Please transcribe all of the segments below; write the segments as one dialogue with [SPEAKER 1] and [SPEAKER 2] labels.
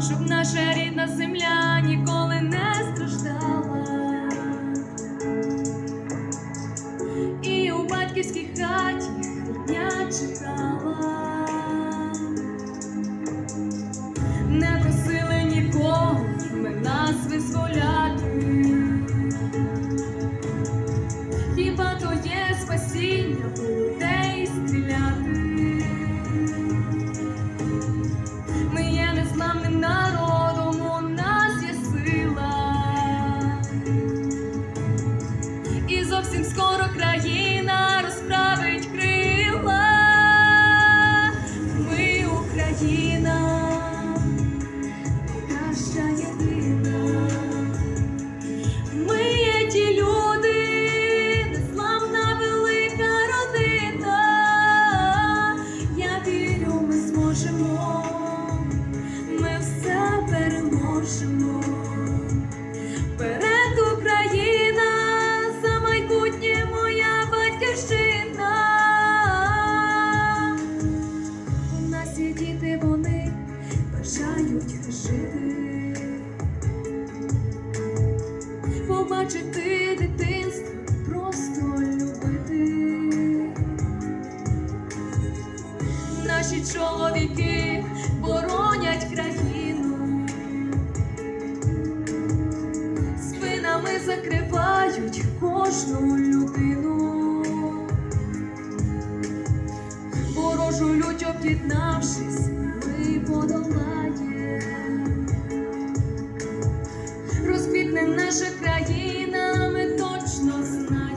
[SPEAKER 1] щоб наша рідна земля ніколи не страждала. І у батьківській хаті дня чекала. Не просили нікого ми нас визволяти. Переможемо. Вперед Україна, за майбутнє моя батьківщина. У нас є діти, вони бажають жити побачити дитинство, кожну людину. Ворожу лють об'єднавшись, ми подолаємо розквітне наша країна, ми точно знаємо.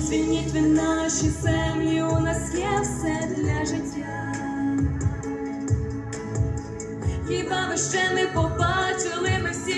[SPEAKER 1] Звільніть ви наші землі, у нас є все для життя. Хіба ви ще не побачили, ми всі